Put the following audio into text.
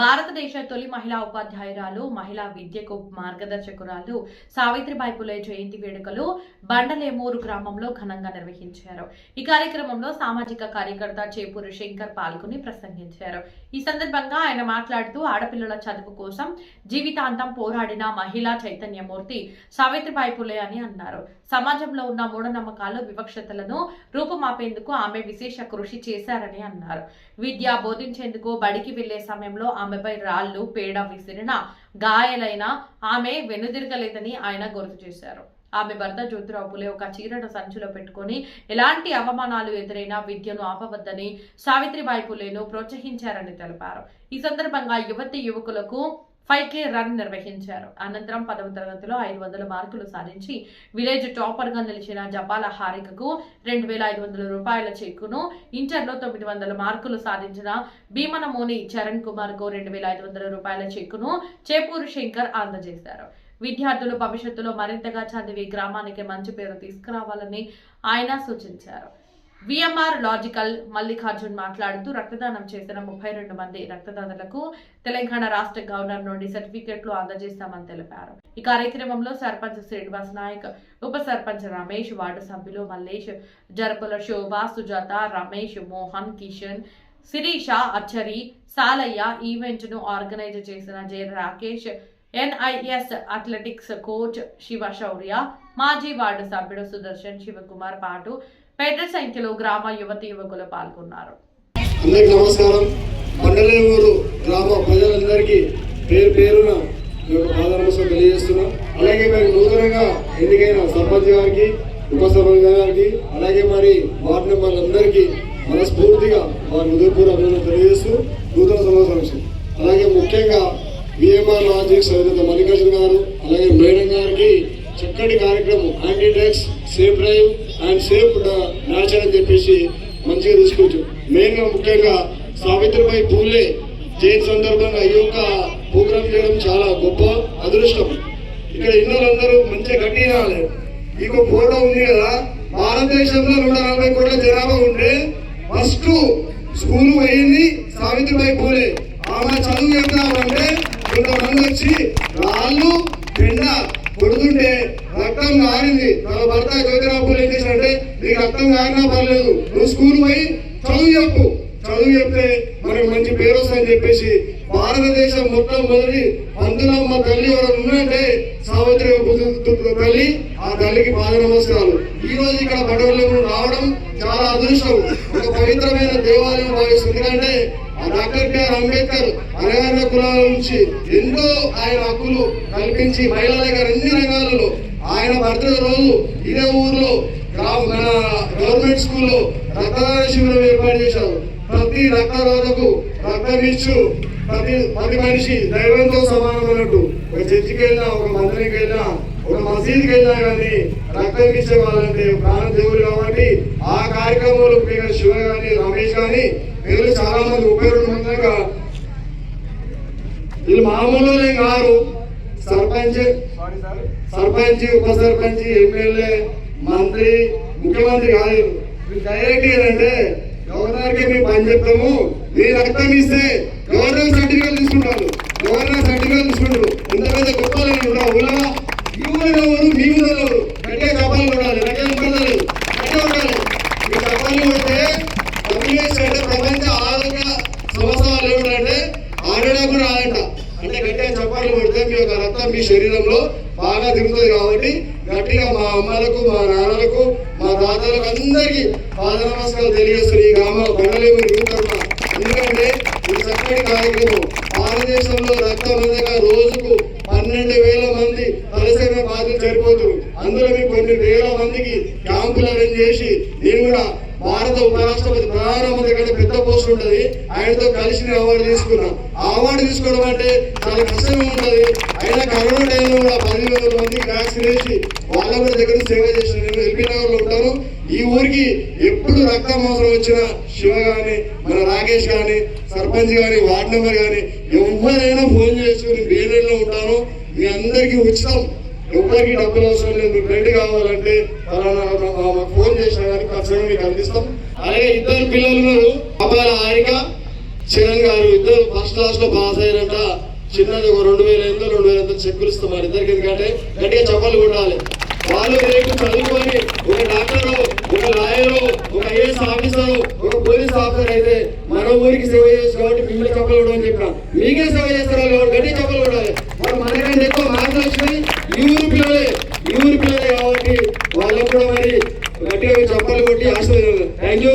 భారతదేశ తొలి మహిళా ఉపాధ్యాయురాలు మహిళా విద్యకు మార్గదర్శకురాలు సావిత్రిబాయి పులే జయంతి వేడుకలు బండలేమూరు గ్రామంలో ఘనంగా నిర్వహించారు. ఈ కార్యక్రమంలో సామాజిక కార్యకర్త చేపూరి శంకర్ పాల్గొని ప్రసంగించారు. ఈ సందర్భంగా ఆయన మాట్లాడుతూ ఆడపిల్లల చదువు కోసం జీవితాంతం పోరాడిన మహిళా చైతన్యమూర్తి సావిత్రిబాయి పులే అని అన్నారు. సమాజంలో ఉన్న మూఢనమ్మకాలు వివక్షతలను రూపుమాపేందుకు ఆమె విశేష కృషి చేశారని అన్నారు. విద్య బోధించేందుకు బడికి వెళ్ళే సమయంలో ఆమెపై రాళ్ళు పేడ విసిరిన గాయాలైన ఆమె వెనుదిరగలేదని ఆయన గుర్తు చేశారు. ఆమె భర్త జ్యోతిరావు పులే ఒక చీరను సంచిలో పెట్టుకొని ఎలాంటి అవమానాలు ఎదురైనా విద్యను ఆపవద్దని సావిత్రిబాయి పులేను ప్రోత్సహించారని తెలిపారు. ఈ సందర్భంగా యువతి యువకులకు ఫైవ్ కే రన్ నిర్వహించారు. అనంతరం పదవ తరగతిలో ఐదు వందల మార్కులు సాధించి విలేజ్ టాపర్గా నిలిచిన జపాల హారికకు రెండు వేల ఐదు వందల రూపాయల చెక్కును ఇంటర్లో తొమ్మిది వందల మార్కులు సాధించిన భీమనమోని చరణ్ కుమార్కు రెండు వేల ఐదు వందల రూపాయల చెక్కును చేపూరు శంకర్ అందజేశారు. విద్యార్థులు భవిష్యత్తులో మరింతగా చదివి గ్రామానికి మంచి పేరు తీసుకురావాలని ఆయన సూచించారు. విఎంఆర్ లాజికల్ మల్లికార్జున్ మాట్లాడుతూ రక్తదానం చేసిన ముప్పై రెండు మంది రక్తదాతలకు తెలంగాణ రాష్ట్ర గవర్నర్ నుండి సర్టిఫికెట్లు అందజేస్తామని తెలిపారు. ఈ కార్యక్రమంలో సర్పంచ్ శ్రీనివాస్ నాయక్ ఉప సర్పంచ్ రమేష్ వార్డు సభ్యులు మల్లేష్ జరపుల శోభ సుజాత రమేష్ మోహన్ కిషన్ శిరీష అచ్చరి సాలయ్య ఈవెంట్ను ఆర్గనైజ్ చేసిన J. Rakesh NIS athletics coach Shiva Shourya మాజీ వార్డు సభ్యుడు సుదర్శన్ శివకుమార్ పాటు పెద్ద సంఖ్యలో గ్రామ యువతి యువకులు పాల్గొన్నారు. అందరికి నమస్కారం. మండలేమూరు గ్రామ ప్రజలందరికీ పేరు పేరున ఈ తెలియజేస్తున్నాం. అలాగే మరి నూతనంగా ఎన్నికైన సర్పంచ్ గారికి ఉప సర్పంచ్ గారికి అలాగే మరి వార్డు మెంబర్లందరికీ మనస్ఫూర్తిగా వారి ఉదయపూర్ అభినందన తెలియజేస్తూ నూతన సంవత్సరం అలాగే ముఖ్యంగా విఎంఆర్ లాజిక్స్ అధినేత మల్లికార్జున గారు అలాగే మేడం గారికి చక్కటి కార్యక్రమం. Anti drugs safe drive and safe nature అని చెప్పేసి మంచిగా తీసుకోవచ్చు. మెయిన్గా ముఖ్యంగా సావిత్రిబాయి పూలే జయంతి సందర్భంగా ఈ యొక్క ప్రోగ్రామ్ చేయడం చాలా గొప్ప అదృష్టం. ఇక్కడ ఇన్నోళ్ళందరూ మంచిగా గట్టి రాలేదు. ఈ ఫోటో ఉంది కదా? భారతదేశంలో నూట నలభై కోట్ల జనాభా ఉంటే ఫస్ట్ స్కూల్ పోయింది సావిత్రిబాయి పూలే. ఆమె చదువు చెప్తామంటే కొంతమంది వచ్చి రాళ్ళు పెండ పొడుగుంటే రక్తం కానింది తన భర్త జ్యోతిరావు ఏం చేశాడంటే నీకు రక్తం కానినా పర్లేదు నువ్వు స్కూల్ పోయి చదువు చెప్పు. చదువు చెప్తే మనకు మంచి పేరు వస్తుందని చెప్పేసి భారతదేశం మొత్తం మొదటి పంతులమ్మ తల్లి ఎవరు ఉన్నట్టే సావిత్రి తల్లి ఆ తల్లికి పాద నమస్కారాలు. ఈ రోజు ఇక్కడ బడవల్లో రావడం చాలా అదృష్టం. ఒక పవిత్రమైన దేవాలయం భావిస్తుంది. ఎందుకంటే డాక్టర్ అంబేద్కర్ అరగాన కులాల నుంచి ఎన్నో ఆయన హక్కులు కల్పించి మహిళల గారు అన్ని రంగాలలో ఆయన బర్త్డే రోజు ఇదే ఊర్లో మన గవర్నమెంట్ స్కూల్లో రక్తదాన శిబిరం ఏర్పాటు చేశారు. ప్రతి రక్తదాతకు రక్తం ఇచ్చు ప్రతి ప్రతి మనిషి దైవంతో సమానం అన్నట్టు. ఒక చర్చికి వెళ్ళినా ఒక మందిరికి వెళ్ళినా ఒక మసీద్కి వెళ్ళినా కానీ రక్తం ఇచ్చే వాళ్ళంటే ప్రాణ దేవుడు కాబట్టి ఆ కార్యక్రమంలో శివ కానీ రమేష్ కానీ వీళ్ళు చాలా మంది ముప్పై రెండు మంది దాకా వీళ్ళు మామూలు కారు సర్పంచ్ సర్పంచ్ ఉప సర్పంచ్ ఎమ్మెల్యే మంత్రి ముఖ్యమంత్రి కాదు డైరెక్ట్ ఏంటంటే గవర్నర్కి మేము పని చెప్తాము మీ రక్తం ఇస్తే గవర్నర్ సర్టిఫికేట్ తీసుకుంటారు గవర్నర్ సర్టిఫికేట్ తీసుకుంటారు ఇంత పెద్ద గొప్పలు ఉంటారు ఊళ్ళో ఈ ఊళ్ళో ఎవరు మీ ఊళ్ళో ఎవరు గట్టిగా చపాలు కొడాలి గట్టిగా కొడాలి గట్టిగా కొడాలి ఈ చపాలు కొడితే డబ్ల్యూహెచ్ అంటే ప్రపంచ ఆరోగ్య సంవత్సరాలు ఏమిటంటే ఆరోగ్యం కూడా రాదంట అంటే గట్టిగా చప్పట్లు కొడితే మీ యొక్క రక్తం మీ శరీరంలో బాగా తిరుగుతుంది కాబట్టి గట్టిగా మా అమ్మలకు మా నాన్నలకు మా తాతలకు అందరికీ పాద నమస్కారాలు తెలియజేస్తారు ఈ గ్రామ బండలేము తరఫున. ఎందుకంటే ఈ చక్కటి కార్యక్రమం భారతదేశంలో రక్తం అందగా రోజుకు పన్నెండు వేల మంది తలసేమ బాధలు చనిపోతున్నారు. అందులో మీకు కొన్ని వేల మందికి క్యాంపులు అరేంజ్ చేసి నేను కూడా భారత ఉపరాష్ట్రపతి ప్రధానమంత్రి కంటే పెద్ద పోస్ట్ ఉంటుంది ఆయనతో కలిసి నేను అవార్డు తీసుకున్నాం. ఆ అవార్డు తీసుకోవడం అంటే చాలా కష్టంగా ఉంటుంది. అయినా కరోనా టైంలో కూడా పదివేల మందికి వ్యాక్సిన్ వేసి వాళ్ళ కూడా దగ్గర సేవ చేసిన నేను ఎల్బీ నగర్లో ఉంటాను. ఈ ఊరికి ఎప్పుడు రక్తం అవసరం వచ్చినా శివ కానీ మన రాకేష్ కానీ సర్పంచ్ కానీ వార్డు మెంబర్ కానీ ఎవరైనా ఫోన్ చేసి నేను వేరేలో ఉంటాను. మీ అందరికీ ఉచితం. ఎవరికి డబ్బులు అవసరం లేదు మీకు కావాలంటే ఫలానా మాకు ఫోన్ చేసిన కానీ ఖచ్చితంగా మీకు అందిస్తాం. అలాగే ఇద్దరు పిల్లలు ఉన్నారు. అబ్బాయిల హారిక గారు ఇద్దరు ఫస్ట్ క్లాస్లో పాస్ అయ్యారంట. చిన్నది ఒక రెండు వేల ఎనిమిది రెండు వేల ఎనిమిది చెక్కులు ఇస్తాం మరి ఇద్దరికి. ఎందుకంటే గట్టిగా చెప్పలు కొట్టాలి వాళ్ళు రేపు చదువుకొని ఒక డాక్టర్ ఒక లాయర్ ఒక ఏఎస్ ఆఫీసర్ ఒక పోలీస్ ఆఫీసర్ అయితే మన ఊరికి సేవ చేసి కాబట్టి మిమ్మల్ని చెప్పలు కూడా అని చెప్పిన. మీకే సేవ చేస్తారు కాబట్టి గట్టిగా చెప్పలు కొట్టాలి మరి మనకంటే ఎక్కువ మార్కులు వచ్చినాయి ఈ ఊరు పిల్లలే. ఈ ఊరు పిల్లలే కాబట్టి వాళ్ళకు కూడా మరి గట్టిగా చెప్పలు కొట్టి ఆశీర్వదించాలి. Thank you